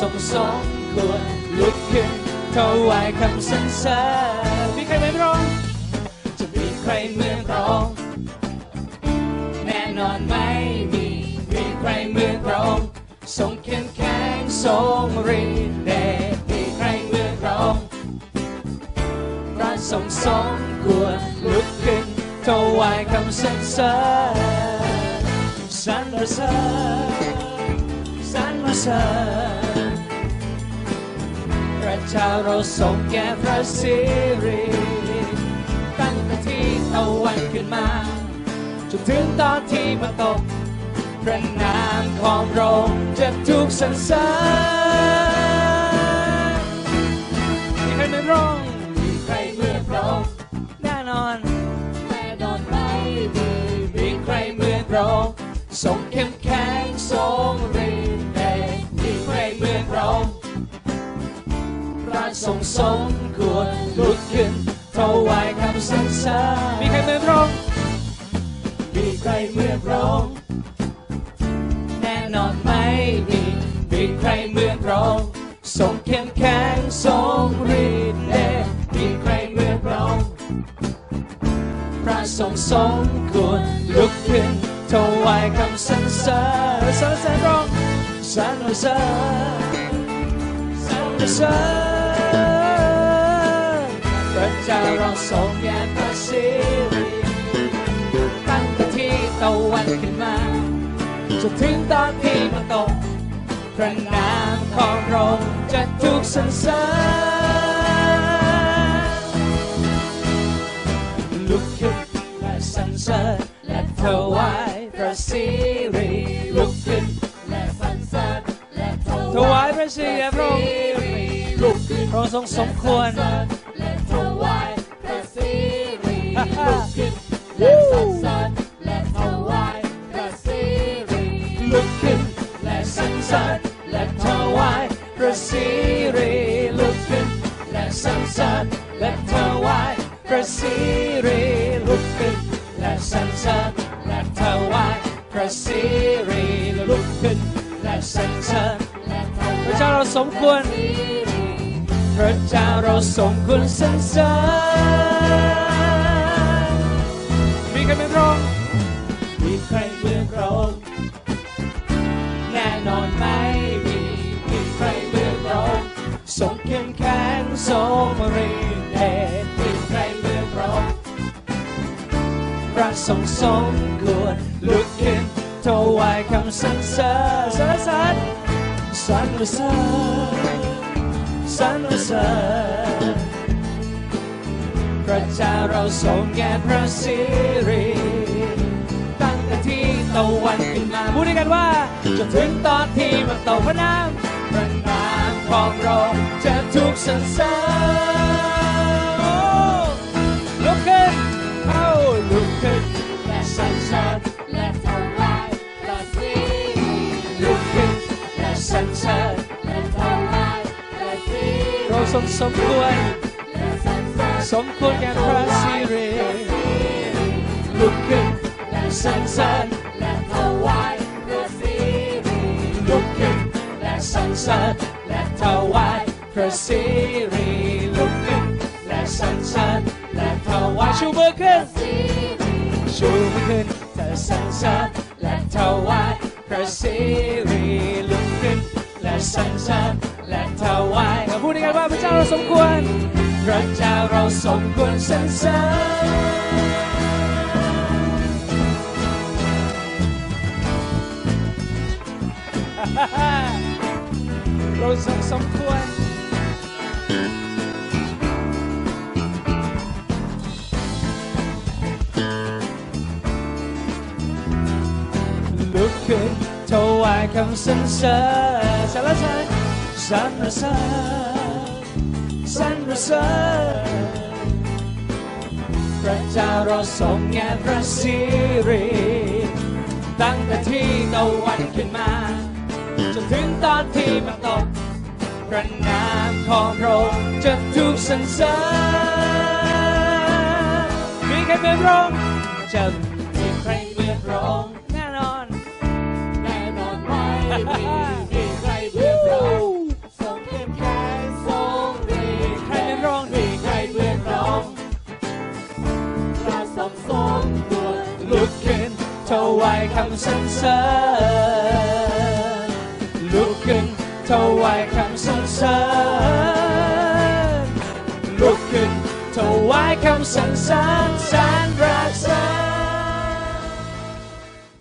ทรงสมควรลุกขึ้นถวายคำสรรเสริญมีใครเหมือนพระองค์จะมีใครเหมือนพระองค์แน่นอนไม่มีมีใครเหมือนพระองค์ทรงเข้มแข็งทรงฤทธิ์เดชมีใครเหมือนพระองค์พระทรงสมควรลุกขึ้นถวายคำสรรเสริญสรรเสริญสรรเสริญ ระเจ้าเราส่งแก่พระสิริตั้งแต่ที่ตะวันขึ้นมาจนถึงตอนที่มาตกพระนามของพระองค์จะถูกสรรเสริญ ทรงสมควรลุกขึ้นถวายคำสรรเสริญมีใครเหมือนพระองค์มีใครเหมือนพระองค์แน่นอนไม่มีมีใครเหมือนพระองค์ทรงเข้มแข็งทรงฤทธิ์เดชมีใครเหมือนพระองค์พระทรงสมควรลุกขึ้นถวายคำสรรเสริญสรรเสริญร้องสรรเสริญสรรเสริญ พระเจ้าเราทรงแย่พระสิริตั้งแต่ที่ตะวันขึ้นมาจนถึงตอนที่มาตกพระนามของพระองค์จะถูกสรรเสริญลุกขึ้นและสรรเสริญและถวายพระสิริลุกขึ้นและสรรเสริญและถวายพระสิริพระองค์ ระองค์ทรงสมควรและถวายพระสิริลุกขึ้นและสรรเสริญและถวายพระสิริลุกขึ้นและสรรเสริญและถวายพระสิริลุกขึ้นและสรรเสริญและถวายพระสิริลุกขึ้นและสรรเสริญและถวายพระสิริลุกขึ้นและสรรเสริญและถวายพระเจ้าเราสมควร พระเจ้าเราสมควรสรรเสริญมีใครเป็นรองมีใครเหมือนพระองค์แน่นอนไม่มีมีใครเหมือนพระองค์ทรงเข้มแข็งทรงฤทธิ์เดชมีใครเหมือนพระองค์พระทรงสมควรลุกขึ้นถวายคำสรรเสริญสรรเสริญสรรเสริญ สรรเสริญพระเจ้าเราทรงแก่พระสิริตั้งแต่ที่ตะวันขึ้นมาพูดด้วยกันว่าจนถึงตอนที่มันตกพระนามพระนามของเราจะถูกสรรเสริญลุกขึ้นเอาลุกขึ้นและสรรเสริญและถวายพระสิริลุกขึ้นและสรรเสริญ ริ เราสมสมควรสมควรแก่พระสิริลุกขึ้นและสรรเสริญและถวายพระสิริลุกขึ้นและสรรเสริญและถวายพระสิริลุกขึ้นและสรรเสริญและถวายชูมือขึ้นชูมือขึ้นแต่สรรเส ดด้วยกันว่าพระเจ้าเราสมควร พระเจ้าเราสมควรสรรเสริญเราสมสมควรลุกขึ้นถวายคำสรรเสริญสรรเสริญสรรเสริญ สรรเสริญพระเจ้าเราทรงแง่พระสิริตั้งแต่ที่ตะวันขึ้นมาจนถึงตอนที่มันตกพระนามของพระองค์จะถูกสรรเสริญมีใครเป็นพระองค์จะมีใครเหมือนพระองค์แน่นอน แน่นอนไม่มี คำสรรเสริญลุกขึ้นถวา